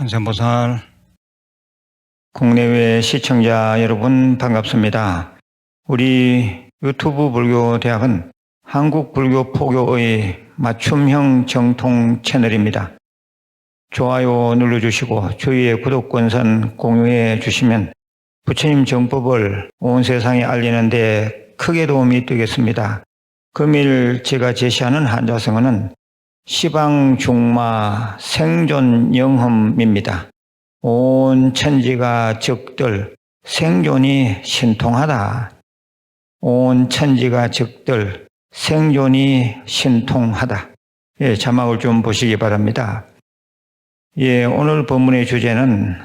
관세음보살 국내외 시청자 여러분 반갑습니다. 우리 유튜브 불교대학은 한국 불교 포교의 맞춤형 정통 채널입니다. 좋아요 눌러주시고 주위에 구독권선 공유해 주시면 부처님 정법을 온 세상에 알리는 데 크게 도움이 되겠습니다. 금일 제가 제시하는 한자성어는 시방 중마 생존 영험입니다. 온 천지가 적들 생존이 신통하다. 온 천지가 적들 생존이 신통하다. 예, 자막을 좀 보시기 바랍니다. 예, 오늘 본문의 주제는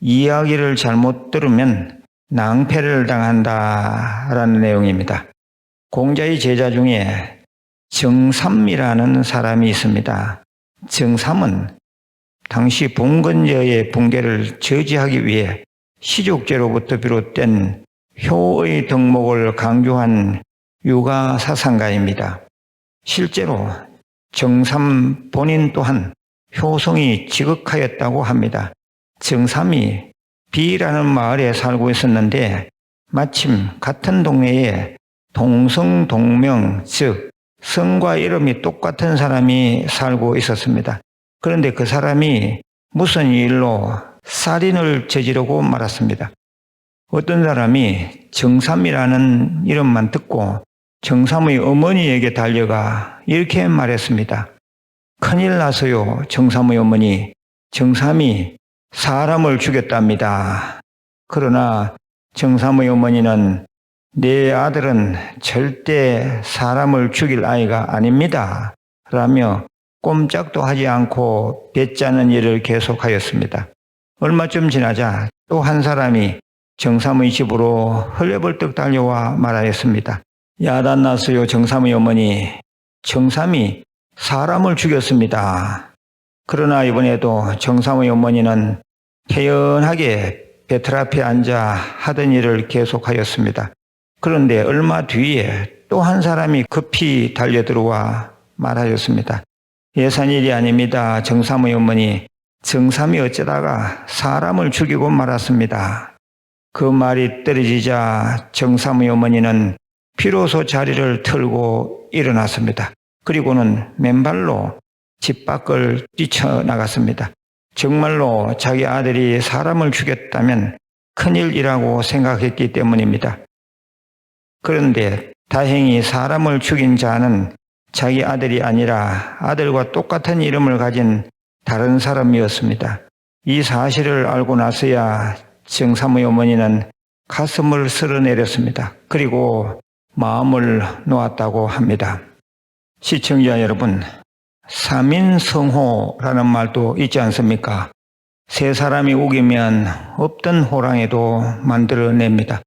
이야기를 잘못 들으면 낭패를 당한다라는 내용입니다. 공자의 제자 중에 정삼이라는 사람이 있습니다. 정삼은 당시 봉건제의 붕괴를 저지하기 위해 시족제로부터 비롯된 효의 덕목을 강조한 유가 사상가입니다. 실제로 정삼 본인 또한 효성이 지극하였다고 합니다. 정삼이 비라는 마을에 살고 있었는데 마침 같은 동네에 동성동명 즉 성과 이름이 똑같은 사람이 살고 있었습니다. 그런데 그 사람이 무슨 일로 살인을 저지르고 말았습니다. 어떤 사람이 정삼이라는 이름만 듣고 정삼의 어머니에게 달려가 이렇게 말했습니다. 큰일 나서요, 정삼의 어머니. 정삼이 사람을 죽였답니다. 그러나 정삼의 어머니는 내 아들은 절대 사람을 죽일 아이가 아닙니다. 라며 꼼짝도 하지 않고 뱉자는 일을 계속하였습니다. 얼마쯤 지나자 또 한 사람이 정삼의 집으로 흘려벌떡 달려와 말하였습니다. 야단났어요 정삼의 어머니. 정삼이 사람을 죽였습니다. 그러나 이번에도 정삼의 어머니는 태연하게 배틀 앞에 앉아 하던 일을 계속하였습니다. 그런데 얼마 뒤에 또 한 사람이 급히 달려들어와 말하였습니다. 예산일이 아닙니다. 정삼의 어머니. 정삼이 어쩌다가 사람을 죽이고 말았습니다. 그 말이 떨어지자 정삼의 어머니는 비로소 자리를 털고 일어났습니다. 그리고는 맨발로 집 밖을 뛰쳐나갔습니다. 정말로 자기 아들이 사람을 죽였다면 큰일이라고 생각했기 때문입니다. 그런데 다행히 사람을 죽인 자는 자기 아들이 아니라 아들과 똑같은 이름을 가진 다른 사람이었습니다. 이 사실을 알고 나서야 정삼의 어머니는 가슴을 쓸어내렸습니다. 그리고 마음을 놓았다고 합니다. 시청자 여러분, 삼인성호라는 말도 있지 않습니까? 세 사람이 우기면 없던 호랑이도 만들어냅니다.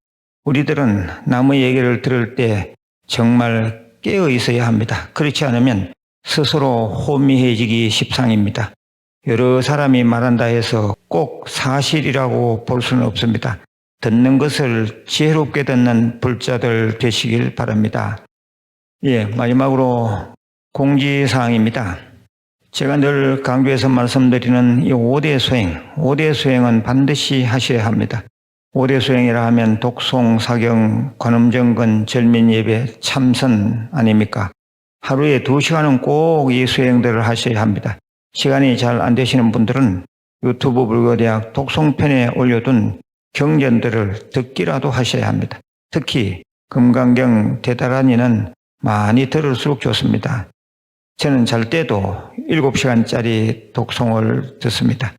우리들은 남의 얘기를 들을 때 정말 깨어 있어야 합니다. 그렇지 않으면 스스로 호미해지기 십상입니다. 여러 사람이 말한다 해서 꼭 사실이라고 볼 수는 없습니다. 듣는 것을 지혜롭게 듣는 불자들 되시길 바랍니다. 예, 마지막으로 공지사항입니다. 제가 늘 강조해서 말씀드리는 이 5대 수행, 5대 수행은 반드시 하셔야 합니다. 5대 수행이라 하면 독송, 사경, 관음정근, 절민예배, 참선 아닙니까? 하루에 2시간은 꼭 이 수행들을 하셔야 합니다. 시간이 잘 안 되시는 분들은 유튜브 불교대학 독송편에 올려둔 경전들을 듣기라도 하셔야 합니다. 특히 금강경 대다란이는 많이 들을수록 좋습니다. 저는 잘 때도 7시간짜리 독송을 듣습니다.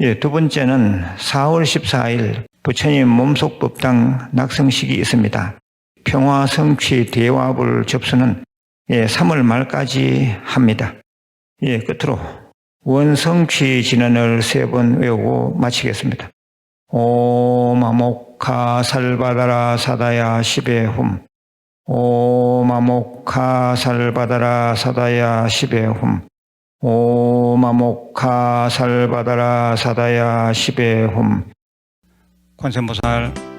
예, 두 번째는 4월 14일 부처님 몸속법당 낙성식이 있습니다. 평화 성취 대화불 접수는 예, 3월 말까지 합니다. 예, 끝으로 원성취 진언을 세 번 외우고 마치겠습니다. 오마목카 살바다라 사다야 시베훔 오마목카 살바다라 사다야 시베훔 오마목카 살바다라 사다야 시베훔 관세음보살